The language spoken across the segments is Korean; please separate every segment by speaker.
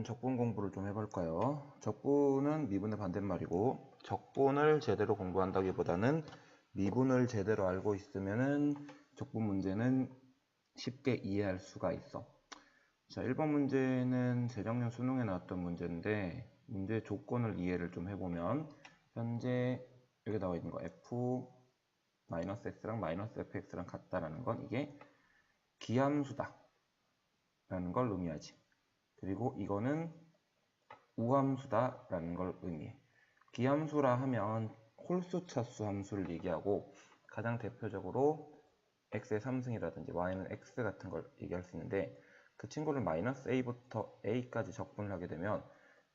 Speaker 1: 오늘은 적분 공부를 좀 해볼까요? 적분은 미분의 반대말이고 적분을 제대로 공부한다기보다는 미분을 제대로 알고 있으면은 적분 문제는 쉽게 이해할 수가 있어. 자, 1번 문제는 재작년 수능에 나왔던 문제인데 문제 조건을 이해를 좀 해보면 현재 여기 나와 있는 거 f 마이너스 x랑 마이너스 fx랑 같다라는 건 이게 기함수다 라는 걸 의미하지. 그리고 이거는 우함수다 라는 걸 의미해. 기함수라 하면 홀수 차수 함수를 얘기하고 가장 대표적으로 x의 3승이라든지 y는 x 같은 걸 얘기할 수 있는데 그 친구를 마이너스 a부터 a까지 적분을 하게 되면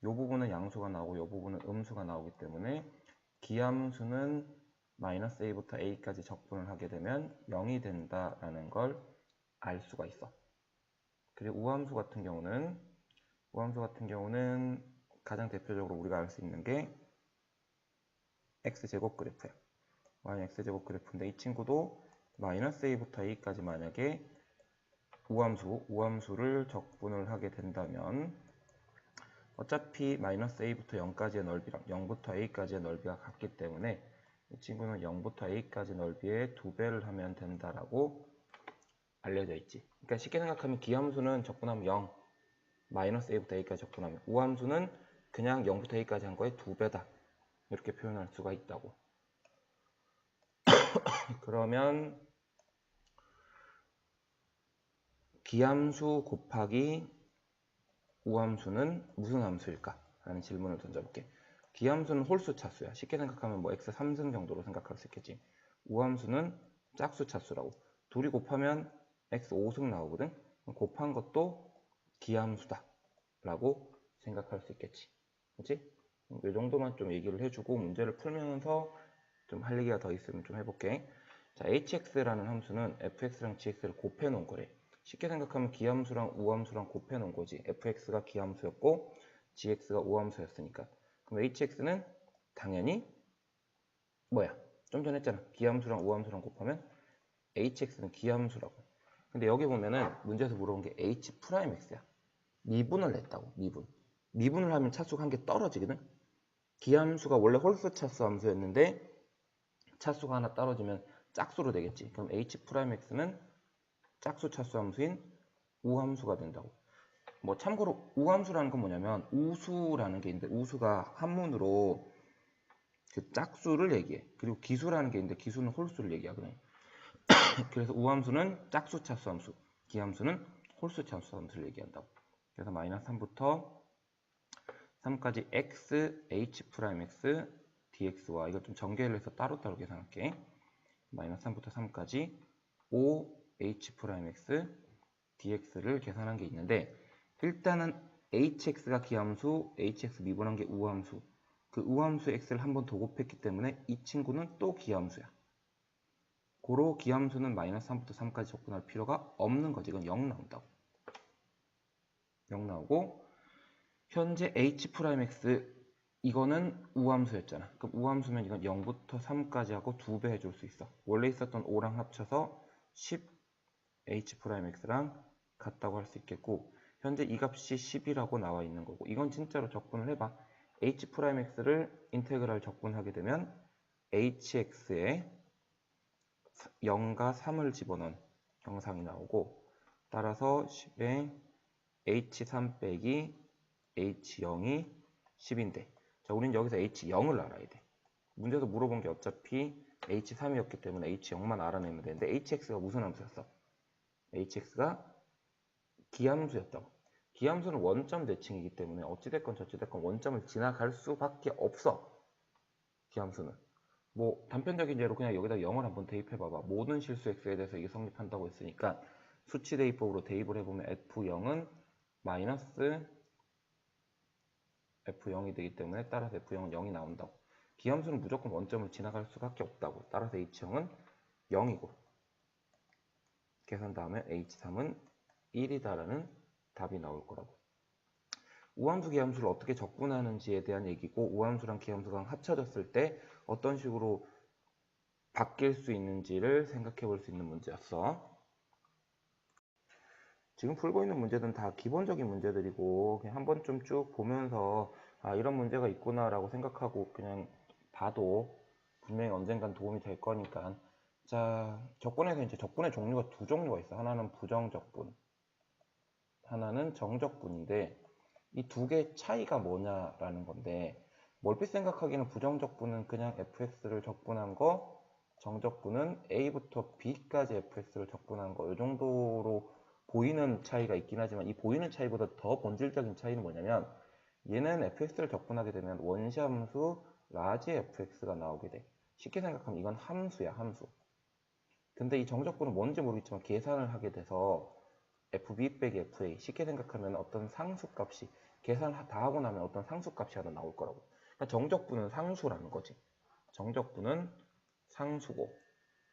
Speaker 1: 이 부분은 양수가 나오고 이 부분은 음수가 나오기 때문에 기함수는 마이너스 a부터 a까지 적분을 하게 되면 0이 된다라는 걸 알 수가 있어. 그리고 우함수 같은 경우는 우함수 같은 경우는 가장 대표적으로 우리가 알 수 있는 게 x제곱 그래프야. y는 x제곱 그래프인데 이 친구도 마이너스 a부터 a까지 만약에 우함수, 우함수를 적분을 하게 된다면 어차피 마이너스 a부터 0까지의 넓이랑 0부터 a까지의 넓이가 같기 때문에 이 친구는 0부터 a까지 넓이의 두 배를 하면 된다라고 알려져 있지. 그러니까 쉽게 생각하면 기함수는 적분하면 0, 마이너스 a부터 a까지 적분하면 우함수는 그냥 0부터 a까지 한 거의 두 배다. 이렇게 표현할 수가 있다고. 그러면 기함수 곱하기 우함수는 무슨 함수일까? 라는 질문을 던져볼게. 기함수는 홀수 차수야. 쉽게 생각하면 뭐 x 3승 정도로 생각할 수 있겠지. 우함수는 짝수 차수라고. 둘이 곱하면 x 5승 나오거든. 곱한 것도 기함수다. 라고 생각할 수 있겠지. 그치? 이 정도만 좀 얘기를 해주고 문제를 풀면서 좀 할 얘기가 더 있으면 좀 해볼게. 자, hx라는 함수는 fx랑 gx를 곱해 놓은 거래. 쉽게 생각하면 기함수랑 우함수랑 곱해 놓은 거지. fx가 기함수였고 gx가 우함수였으니까. 그럼 hx는 당연히 뭐야? 좀 전에 했잖아. 기함수랑 우함수랑 곱하면 hx는 기함수라고. 근데 여기 보면은 문제에서 물어본 게 h'x야. 미분을 했다고. 미분. 미분을 하면 차수가 한 개 떨어지거든. 기함수가 원래 홀수 차수 함수였는데 차수가 하나 떨어지면 짝수로 되겠지. 그럼 h'x는 짝수 차수 함수인 우함수가 된다고. 뭐 참고로 우함수라는 건 뭐냐면 우수라는 게 있는데 우수가 한문으로 그 짝수를 얘기해. 그리고 기수라는 게 있는데 기수는 홀수를 얘기하거든. 그래서 우함수는 짝수 차수 함수, 기함수는 홀수 차수 함수를 얘기한다고. 그래서 마이너스 3부터 3까지 x, h'x, dx와 이걸 좀 전개를 해서 따로따로 계산할게. 마이너스 3부터 3까지 5, h'x, dx를 계산한 게 있는데 일단은 hx가 기함수, hx 미분한 게 우함수. 그 우함수 x를 한 번 더 곱했기 때문에 이 친구는 또 기함수야. 고로 기함수는 마이너스 3부터 3까지 접근할 필요가 없는 거지. 이건 0 나온다고. 0 나오고 현재 h'x 이거는 우함수였잖아. 그럼 우함수면 이건 0부터 3까지 하고 2배 해줄 수 있어. 원래 있었던 5랑 합쳐서 10h'x랑 같다고 할 수 있겠고 현재 이 값이 10이라고 나와 있는 거고 이건 진짜로 적분을 해봐. h'x를 인테그랄 적분하게 되면 hx에 0과 3을 집어넣은 형상이 나오고 따라서 10에 h3 빼기 h0이 10인데 자, 우린 여기서 h0을 알아야 돼. 문제에서 물어본 게 어차피 h3이었기 때문에 h0만 알아내면 되는데 hx가 무슨 함수였어? hx가 기함수였다고. 기함수는 원점 대칭이기 때문에 어찌됐건 저찌됐건 원점을 지나갈 수밖에 없어. 기함수는. 뭐 단편적인 예로 그냥 여기다 0을 한번 대입해 봐봐. 모든 실수 x에 대해서 이게 성립한다고 했으니까 수치 대입법으로 대입을 해보면 f0은 마이너스 f0이 되기 때문에 따라서 f0은 0이 나온다고. 기함수는 무조건 원점을 지나갈 수밖에 없다고. 따라서 h형은 0이고 계산 다음에 h3은 1이다라는 답이 나올 거라고. 우함수 기함수를 어떻게 적분하는지에 대한 얘기고 우함수랑 기함수가 합쳐졌을 때 어떤 식으로 바뀔 수 있는지를 생각해 볼 수 있는 문제였어. 지금 풀고 있는 문제들은 다 기본적인 문제들이고 그냥 한번 좀쭉 보면서 아 이런 문제가 있구나라고 생각하고 그냥 봐도 분명히 언젠간 도움이 될 거니까. 자 적분에서 이제 적분의 종류가 두 종류가 있어. 하나는 부정적분 하나는 정적분인데 이 두 개의 차이가 뭐냐라는 건데 멀핏 생각하기에는 부정적분은 그냥 fx를 적분한 거 정적분은 a부터 b까지 fx를 적분한 거 이 정도로 보이는 차이가 있긴 하지만 이 보이는 차이보다 더 본질적인 차이는 뭐냐면 얘는 fx를 적분하게 되면 원시 함수 라지 fx가 나오게 돼. 쉽게 생각하면 이건 함수야 함수. 근데 이 정적분은 뭔지 모르겠지만 계산을 하게 돼서 fb 빼기 fa 쉽게 생각하면 어떤 상수값이 계산 다 하고 나면 어떤 상수값이 하나 나올 거라고. 그러니까 정적분은 상수라는 거지. 정적분은 상수고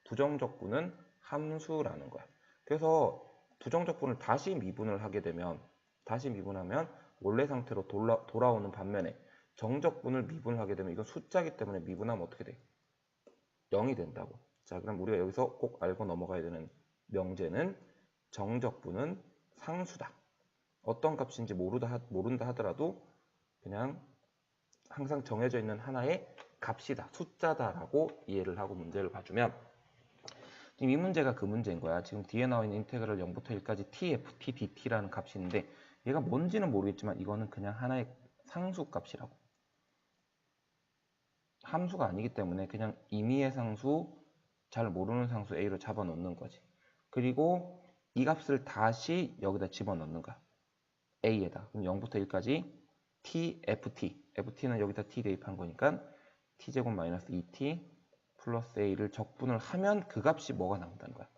Speaker 1: 부정적분은 함수라는 거야. 그래서 부정적분을 다시 미분을 하게 되면 다시 미분하면 원래 상태로 돌아, 돌아오는 반면에 정적분을 미분하게 되면 이건 숫자기 때문에 미분하면 어떻게 돼? 0이 된다고. 자 그럼 우리가 여기서 꼭 알고 넘어가야 되는 명제는 정적분은 상수다. 어떤 값인지 모르다, 모른다 하더라도 그냥 항상 정해져 있는 하나의 값이다. 숫자다라고 이해를 하고 문제를 봐주면 지금 이 문제가 그 문제인 거야. 지금 뒤에 나와 있는 인테그럴 0부터 1까지 tft dt라는 있는데 얘가 뭔지는 모르겠지만 이거는 그냥 하나의 상수 값이라고. 함수가 아니기 때문에 그냥 임의의 상수, 잘 모르는 상수 a로 잡아놓는 거지. 그리고 이 값을 다시 여기다 집어넣는 거야. a에다. 그럼 0부터 1까지 tft. ft는 여기다 t 대입한 거니까 t제곱 마이너스 2t 플러스 a를 적분을 하면 그 값이 뭐가 나온다는 거야.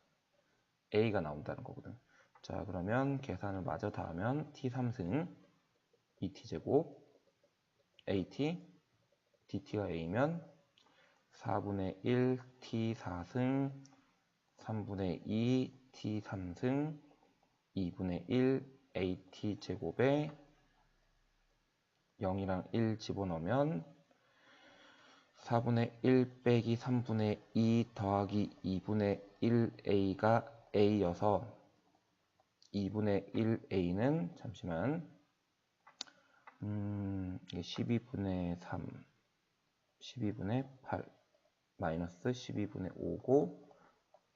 Speaker 1: a가 나온다는 거거든. 자 그러면 계산을 마저 다 하면 t3승 2t제곱 at dt가 a면 4분의 1 t4승 3분의 2 t3승 2분의 1 at제곱에 0이랑 1 집어넣으면 4분의 1 빼기 3분의 2 더하기 2분의 1a가 a여서 2분의 1a는 잠시만 음, 이게 12분의 3 12분의 8 마이너스 12분의 5고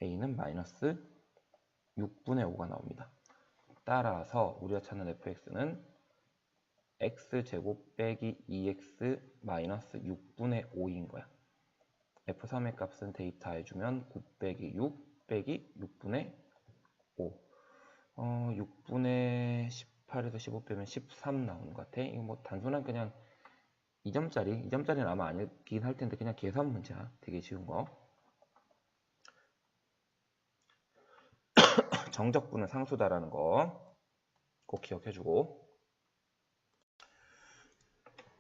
Speaker 1: a는 마이너스 6분의 5가 나옵니다. 따라서 우리가 찾는 fx는 x제곱 빼기 2x 마이너스 6분의 5인 거야. f3의 값은 데이터 해주면 9 빼기 6 빼기 6분의 5. 어, 6분의 18에서 15 빼면 13 나오는 것 같아. 이거 뭐 단순한 그냥 2점짜리, 2점짜리는 아마 아니긴 할 텐데 그냥 계산 문제야. 되게 쉬운 거. 정적분은 상수다라는 거 꼭 기억해주고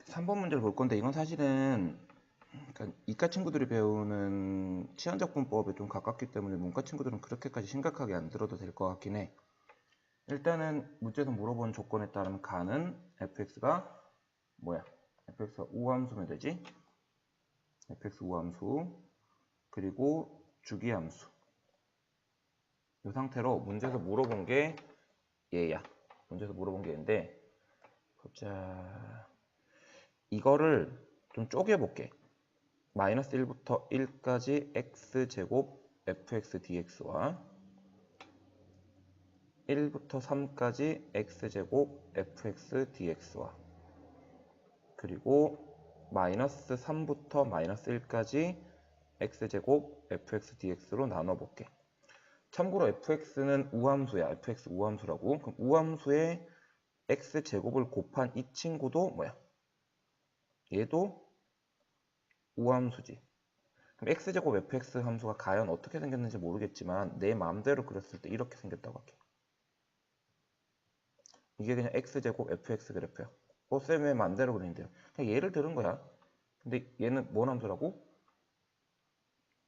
Speaker 1: 3번 문제를 볼 건데 이건 사실은 그러니까 이과 친구들이 배우는 치안적분법에 좀 가깝기 때문에 문과 친구들은 그렇게까지 심각하게 안 들어도 될 것 같긴 해. 일단은 문제에서 물어본 조건에 따르면 가는 fx가 뭐야? fx가 우함수면 되지? fx 우함수 그리고 주기함수 이 상태로 문제에서 물어본 게 얘야. 문제에서 물어본 게 얘인데 보자. 이거를 좀 쪼개볼게. 마이너스 1부터 1까지 x제곱 fx dx와 1부터 3까지 x제곱 fx dx와 그리고 마이너스 3부터 마이너스 1까지 x제곱 fx dx로 나눠볼게. 참고로 fx는 우함수야. fx 우함수라고. 그럼 우함수에 x제곱을 곱한 이 친구도 뭐야? 얘도 우함수지. 그럼 x제곱 fx 함수가 과연 어떻게 생겼는지 모르겠지만 내 마음대로 그렸을 때 이렇게 생겼다고 할게. 이게 그냥 x제곱 fx 그래프야. 어, 쌤의 마음대로 그리는데요. 그냥 얘를 들은 거야. 근데 얘는 뭔 함수라고?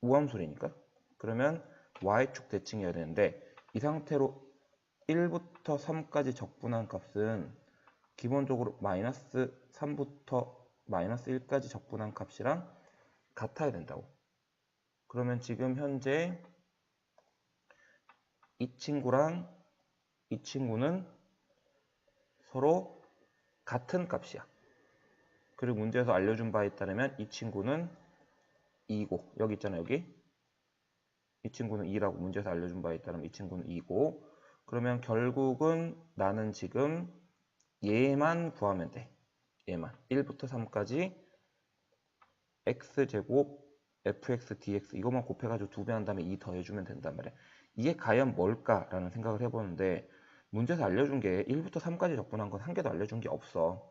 Speaker 1: 우함수라니까. 그러면 y축 대칭해야 되는데 이 상태로 1부터 3까지 적분한 값은 기본적으로 마이너스 3부터 마이너스 1까지 적분한 값이랑 같아야 된다고. 그러면 지금 현재 이 친구랑 이 친구는 서로 같은 값이야. 그리고 문제에서 알려준 바에 따르면 이 친구는 2고 여기 있잖아 여기 이 친구는 2라고 문제에서 알려준 바에 따르면 이 친구는 2고 그러면 결국은 나는 지금 얘만 구하면 돼 얘만. 1부터 3까지 x제곱 fx dx 이것만 곱해가지고 두 배 한 다음에 2 더해주면 된단 말이야. 이게 과연 뭘까라는 생각을 해보는데 문제에서 알려준 게 1부터 3까지 적분한 건 한 개도 알려준 게 없어.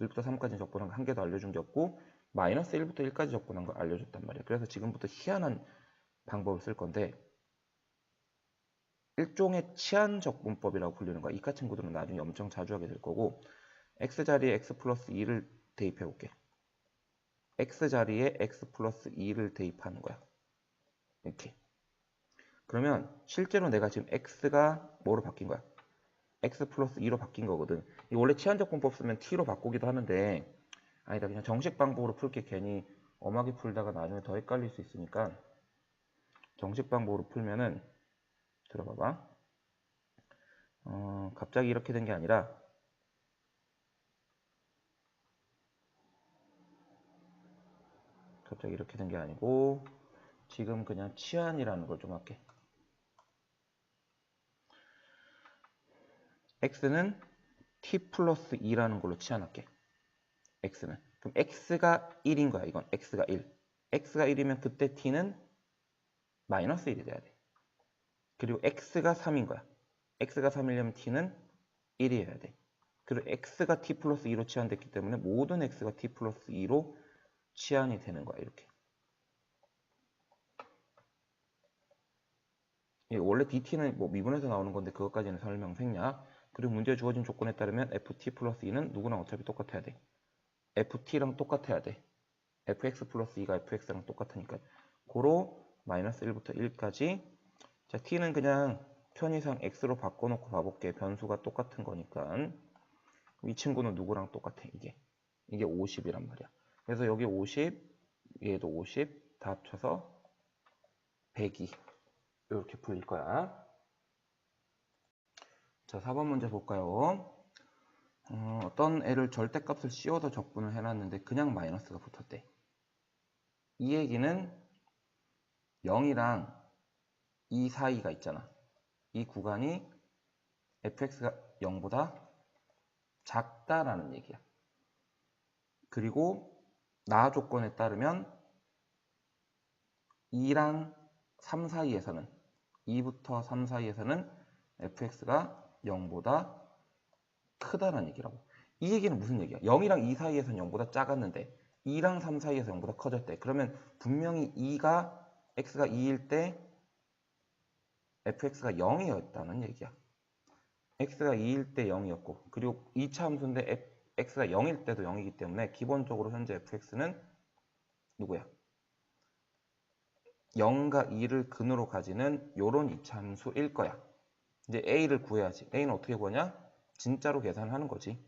Speaker 1: 1부터 3까지 적분한 거한 개도 알려준 게 없고 마이너스 1부터 1까지 적분한 걸 알려줬단 말이야. 그래서 지금부터 희한한 방법을 쓸 건데 일종의 치안 적분법이라고 불리는 거야. 이과 친구들은 나중에 엄청 자주 하게 될 거고 x 자리에 x 플러스 2를 대입해 볼게. X 자리에 x 플러스 2를 대입하는 거야. 이렇게. 그러면 실제로 내가 지금 x가 뭐로 바뀐 거야? X 플러스 2로 바뀐 거거든. 이 원래 치안적분법 쓰면 t로 바꾸기도 하는데 아니다. 그냥 정식 방법으로 풀게. 괜히 엄하게 풀다가 나중에 더 헷갈릴 수 있으니까 정식 방법으로 풀면은 들어봐봐. 어, 갑자기 이렇게 된 게 아니라 갑자기 이렇게 된 게 아니고 지금 그냥 치안이라는 걸 좀 할게 x는 t 플러스 2라는 걸로 치환할게. x는. 그럼 x가 1인 거야. 이건 x가 1. x가 1이면 그때 t는 마이너스 1이 돼야 돼. 그리고 x가 3인 거야. x가 3이려면 t는 1이어야 돼. 그리고 x가 t 플러스 2로 치환됐기 때문에 모든 x가 t 플러스 2로 치환이 되는 거야. 이렇게. 예, 원래 dt는 뭐 미분에서 나오는 건데 그것까지는 설명 생략. 그리고 문제에 주어진 조건에 따르면 ft 플러스 2는 누구랑 어차피 똑같아야 돼. ft랑 똑같아야 돼. fx 플러스 2가 fx랑 똑같으니까. 고로 마이너스 1부터 1까지. 자, t는 그냥 편의상 x로 바꿔놓고 봐볼게. 변수가 똑같은 거니까. 이 친구는 누구랑 똑같아, 이게. 이게 50이란 말이야. 그래서 여기 50, 얘도 50, 다 합쳐서 102. 이렇게 풀릴 거야. 자, 4번 문제 볼까요? 어, 어떤 애를 절대값을 씌워서 적분을 해놨는데 그냥 마이너스가 붙었대. 이 얘기는 0이랑 2 사이가 있잖아. 이 구간이 fx가 0보다 작다라는 얘기야. 그리고 나 조건에 따르면 2랑 3 사이에서는 2부터 3 사이에서는 fx가 0보다 크다는 얘기라고. 이 얘기는 무슨 얘기야? 0이랑 2 사이에서는 0보다 작았는데 2랑 3 사이에서 0보다 커졌대. 그러면 분명히 2가 x가 2일 때 fx가 0이었다는 얘기야. x가 2일 때 0이었고 그리고 2차 함수인데 x가 0일 때도 0이기 때문에 기본적으로 현재 fx는 누구야? 0과 2를 근으로 가지는 요런 2차 함수일 거야. 이제 a를 구해야지. a는 어떻게 구하냐? 진짜로 계산하는 거지.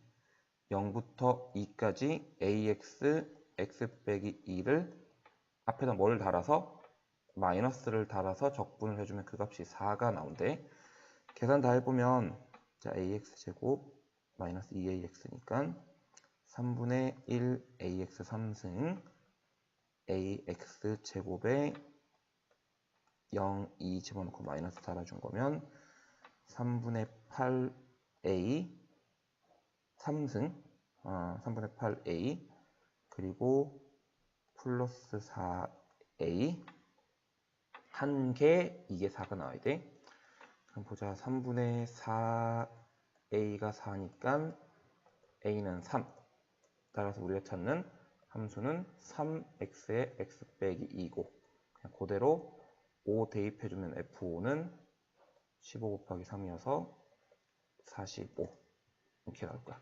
Speaker 1: 0부터 2까지 ax x 빼기 2를 앞에다 뭘 달아서 마이너스를 달아서 적분을 해주면 그 값이 4가 나온대. 계산 다 해보면 자 ax 제곱 마이너스 2ax니까 3분의 1 ax 3승 ax 제곱에 0, 2 집어넣고 마이너스 달아준 거면 3분의 8a 3승 아, 3분의 8a 그리고 플러스 4a 한 개 이게 4가 나와야 돼. 그럼 보자. 3분의 4a가 4니까 a는 3 따라서 우리가 찾는 함수는 3x의 x 빼기 2고 그냥 그대로 5 대입해주면 f5는 15 곱하기 3이어서 45 이렇게 나올 거야.